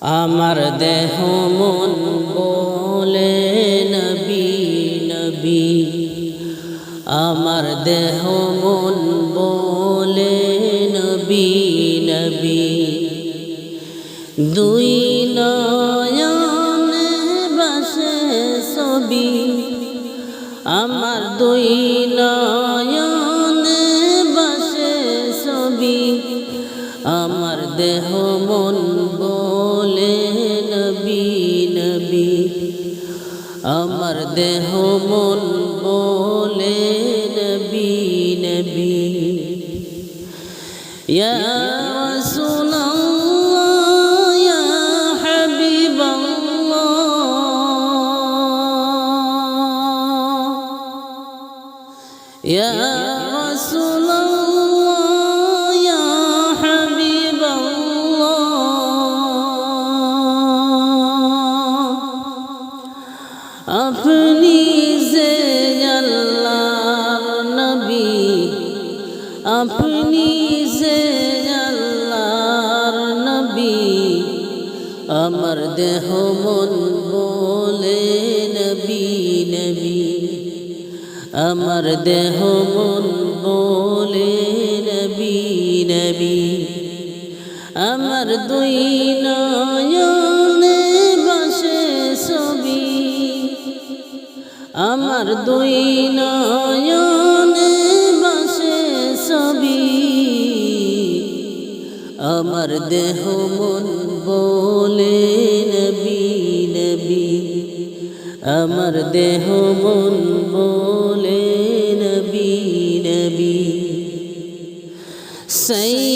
আমার দেহ মন বলে, নবী নবী। আমার দেহ মন বলে, নবী নবী। দুই নয়নে বাসে ছবি, আমার দুই নয়নে আমার দেহ মন বলে নবী নবী Yeah. রাসূলাল্লাহ আপনি যে আল্লাহর নবী, আমার দেহ মন বলে নবী নবী। আমার দেহ মন বলে নবী নবী। আমার দুই নয়নে বাসে ছবি। আমার দুই নয়নে আমার দেহ মন বলে নবী নবী। আমার দেহ মন বলে নবী নবী। সৈদুল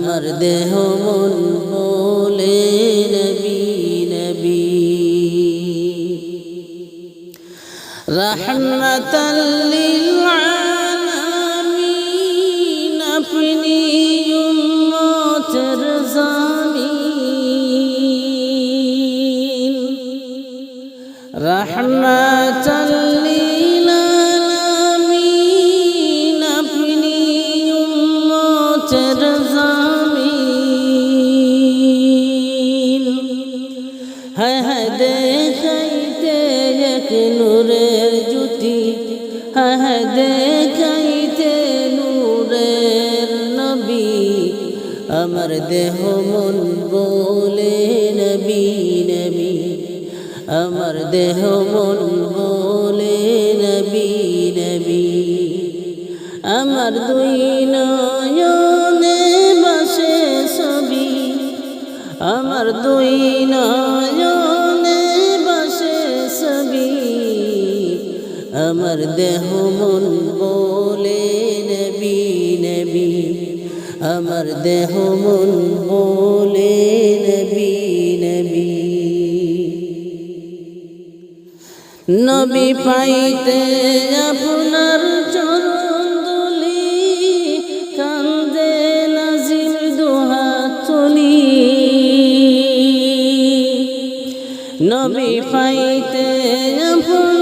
আমার দেহ মন বলে নবী নবী। রহমতাল্লিল দেখাইতে এক নূরের জ্যোতি। হ্যাঁ দেখাইতে নূরের নবী। আমার দেহ মন বলে নবী নবী। আমার দেহ মন বলে নবী নবী। আমার দুই নয়নে বাসে ছবি। আমার দুই নয়নে আমার দেহ মন বলে নবী নবী। আমার দেহ মন বলে নবী নবী। নবী পাইতে আপনার চরণ দুলি কান্দে নাজির দুহাত তুলি। নবী পাইতে আপনার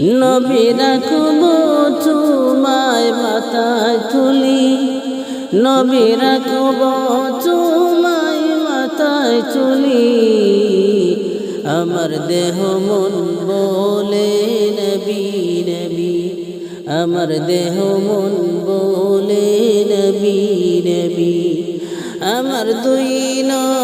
নবী রাখব তোমায় মাথায় তুলি। নবী রাখব তোমায় মাথায় তুলি। আমার দেহ মন বলে নবী নবী। আমার দেহ মন বলে নবী নবী। আমার দুই নয়নে